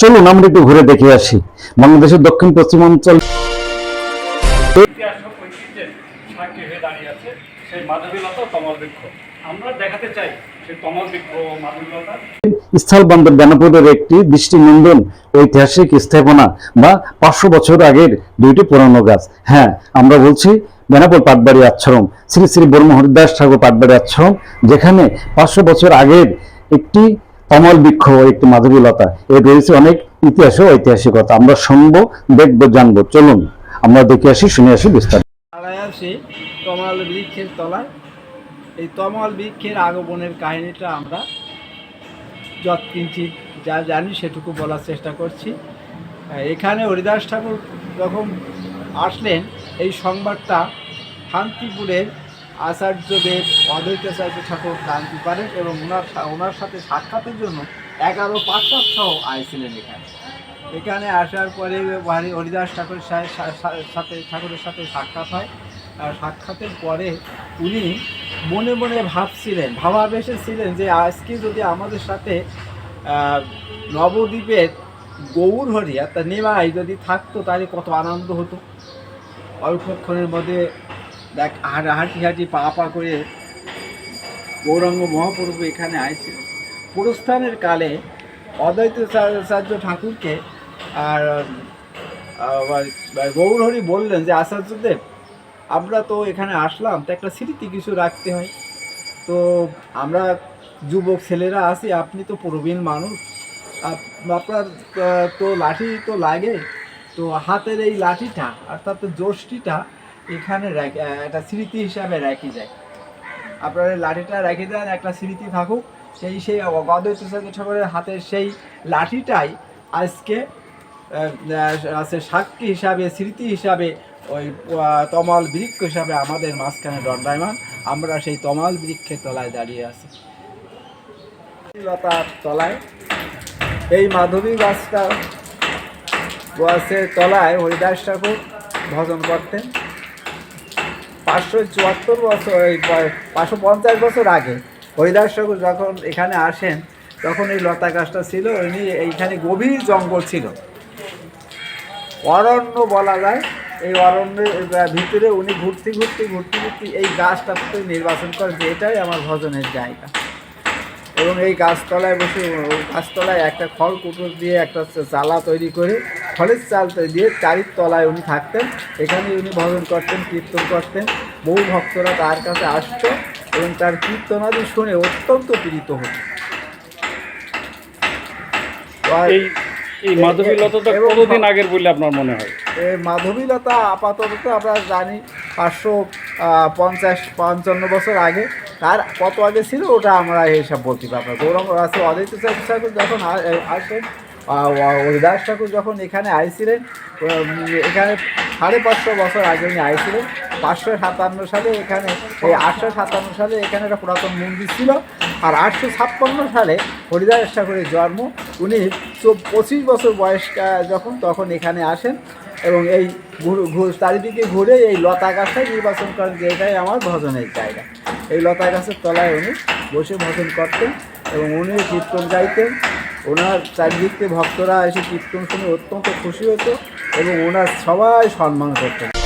চলুন আমরা একটু ঘুরে দেখে আসি। বাংলাদেশের দক্ষিণ পশ্চিমাঞ্চল সাক্ষী হয়ে দাঁড়িয়ে আছে সেই মাধবীলতা তমল বৃক্ষ। আমরা দেখাতে চাই সেই তমল বৃক্ষ মাধবীলতা। স্থলবন্দর বেনাপুরের একটি দৃষ্টিনন্দন ঐতিহাসিক স্থাপনা বা পাঁচশো বছর আগের দুইটি পুরানো গাছ। হ্যাঁ আমরা বলছি বেনাপুর পাটবাড়ি আশ্রম শ্রী শ্রী ব্রহ্ম হরিদাস ঠাকুর পাটবাড়ি আশ্রম যেখানে পাঁচশো বছর আগের একটি কমল বৃক্ষ একটি মাধবীলতা এর রয়েছে অনেক ইতিহাস ও ঐতিহাসিকতা আমরা শুনব, দেখব, জানব। চলুন, আমরা দেখে আসি, শুনে আসি বিস্তারিত। দাঁড়ায় আছি তমাল বৃক্ষের তলায়। এই তমাল বৃক্ষের আগমনের কাহিনীটা আমরা যৎকিঞ্চিত যা জানি সেটুকু বলার চেষ্টা করছি। এখানে হরিদাস ঠাকুর যখন আসলেন, এই সংবাদটা শান্তিপুরের আচার্যদেব অদ্বৈতাচার্য ঠাকুর জানতে পারেন এবং ওনার ওনার সাথে সাক্ষাতের জন্য এগারো পাঁচশাক সহ আইছিলেন এখানে। এখানে আসার পরে বাড়ি হরিদাস ঠাকুরের সাথে ঠাকুরের সাথে সাক্ষাৎ হয়। আর সাক্ষাতের পরে উনি মনে মনে ভাবছিলেন ভাবাবেশে ছিলেন যে আজকে যদি আমাদের সাথে নবদ্বীপের গৌর হরি অর্থাৎ নেমাই যদি থাকতো তাহলে কত আনন্দ হতো। অল্পক্ষণের মধ্যে দেখ হাঁটা হাঁটি হাঁটি পা পা করে গৌরাঙ্গ মহাপ্রভু এখানে আইছিল পুরস্থানের কালে অদ্বৈতাচার্য ঠাকুরকে আর গৌরহরি বললেন যে, আচার্যদেব, আমরা তো এখানে আসলাম, তো একটা স্মৃতি কিছু রাখতে হয়। তো আমরা যুবক ছেলেরা আছি, আপনি তো প্রবীণ মানুষ। আপনার তো লাঠি তো লাগে, তো হাতের এই লাঠিটা, অর্থাৎ জোষ্টিটা এখানে একটা স্মৃতি হিসাবে রাখি যায়। আপনার লাঠিটা রেখে দেন, একটা স্মৃতি থাকুক। সেই সেই অদ্বৈত ঠাকুরের হাতের সেই লাঠিটাই আজকে আছে সাক্ষী হিসাবে, স্মৃতি হিসাবে, ওই তমাল বৃক্ষ হিসাবে আমাদের মাঝখানে দণ্ডায়মান। আমরা সেই তমাল বৃক্ষের তলায় দাঁড়িয়ে আছি। লতার তলায়, এই মাধবী গাছটা গাছের তলায় হরিদাস ঠাকুর ভজন করতেন। পাঁচশো চুয়াত্তর বছর পাঁচশো পঞ্চাশ বছর আগে হরিদাস ঠাকুর যখন এখানে আসেন, তখন এই লতা গাছটা ছিল, উনি এইখানে গভীর জঙ্গল ছিল। অরণ্য বলা যায়, এই অরণ্যের ভিতরে উনি ঘুরতে ঘুরতে ঘুরতে ঘুরতে এই গাছটা নির্বাচন করেন যে এটাই আমার ভজনের জায়গা। এবং এই গাছতলায় বসে, গাছতলায় একটা খড় কুটুর দিয়ে একটা চালা তৈরি করে খড়ের চাল দিয়ে চারির তলায় উনি থাকতেন। এখানে উনি ভজন করতেন কীর্তন করতেন। বহু ভক্তরা তার কাছে আসত এবং তার কীর্তনাদি শুনে অত্যন্ত পীড়িত হতো। আর এই এই মাধবীলতাটা কতদিন আগের বলে আপনার মনে হয়? এই মাধবীলতা আপাতত আমরা জানি পাঁচশো পঞ্চাশ পঞ্চান্ন বছর আগে। তার কত আগে ছিল ওটা আমরা এইসব বলতে পারব গৌরঙ্গ আছে অদিত ঠাকুর যখন আসেন হরিদাস ঠাকুর যখন এখানে আইছিলেন এখানে সাড়ে পাঁচশো বছর আগে উনি আইছিলেন, পাঁচশো সাতান্ন সালে এখানে, এই আটশো সাতান্ন সালে এখানে একটা পুরাতন মন্দির ছিল, আর আটশো ছাপ্পান্ন সালে হরিদাস ঠাকুরের জন্ম, উনি পঁচিশ বছর বয়স যখন, তখন এখানে আসেন, এবং এই চারিদিকে ঘুরে এই লতা গাছটাই নির্বাচন করেন, যে এটাই আমার ভজনের জায়গা। এই লতা গাছের তলায় উনি বসে ভজন করতেন, এবং উনি কীর্তন গাইতেন ওনার চারিদিক থেকে ভক্তরা এসে কীর্তন শুনে অত্যন্ত খুশি হতো এবং ওনার সবাই সম্মান করতেন।